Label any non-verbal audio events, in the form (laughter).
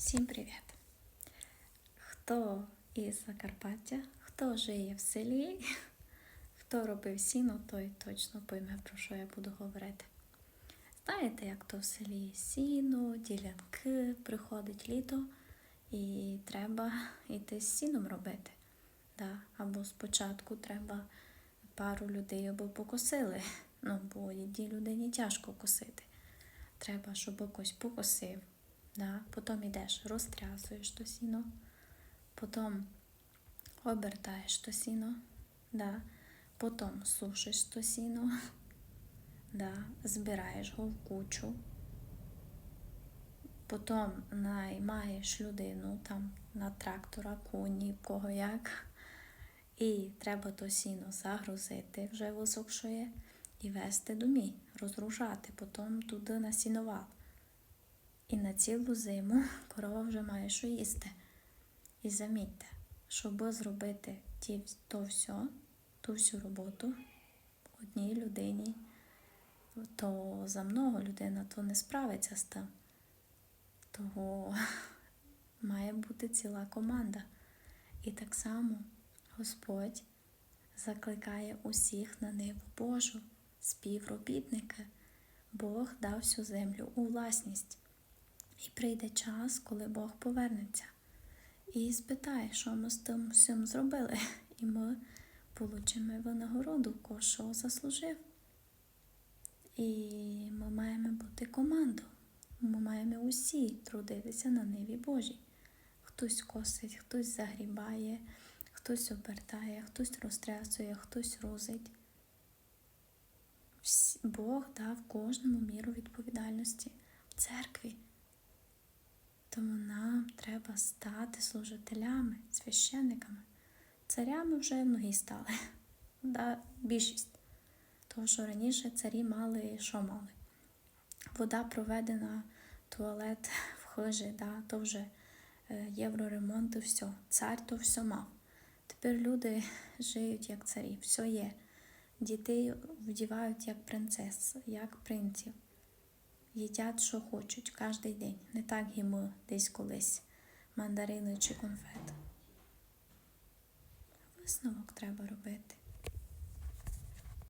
Всім привіт! Хто із Закарпаття, хто живе в селі, хто робив сіно, той точно пойме, про що я буду говорити. Знаєте, як то в селі сіно, ділянки, приходить літо і треба йти з сіном робити. Да? Або спочатку треба пару людей або покосили. Ну, бо одній людині тяжко косити. Треба, щоб хтось покосив. Да? Потім йдеш, розтрясуєш то сіно, потім обертаєш то сіно, да? потім сушиш то сіно, (laughs) да? збираєш його в кучу, потім наймаєш людину там на трактора, коні, кого як. І треба то сіно загрузити вже висохшує і вести домі, розгружати, потім туди на сіновал. І на цілу зиму корова вже має що їсти. І замітьте, щоб зробити ті, то все, ту всю роботу одній людині, то за много людина то не справиться з тим. Того (laughs) має бути ціла команда. І так само Господь закликає усіх на ниву Божу, співробітники. Бог дав всю землю у власність. Прийде час, коли Бог повернеться і спитає, що ми з тим всім зробили, і ми получимо винагороду, ко що заслужив. І ми маємо бути командою. Ми маємо усі трудитися на ниві Божій. Хтось косить, хтось загрібає, хтось обертає, хтось розтрясує, хтось розить. Бог дав кожному міру відповідальності в церкві. Тому нам треба стати служителями, священниками. Царями вже многі стали. (laughs) Да, більшість. Тому що раніше царі мали що мали? Вода проведена, туалет (laughs) в хижі, да, то вже е, євроремонт і все. Цар то все мав. Тепер люди (laughs) живуть як царі, все є. Дітей вдівають як принцес, як принців їдять, що хочуть кожен день. Не так і десь колись мандарини чи конфети. Висновок треба робити.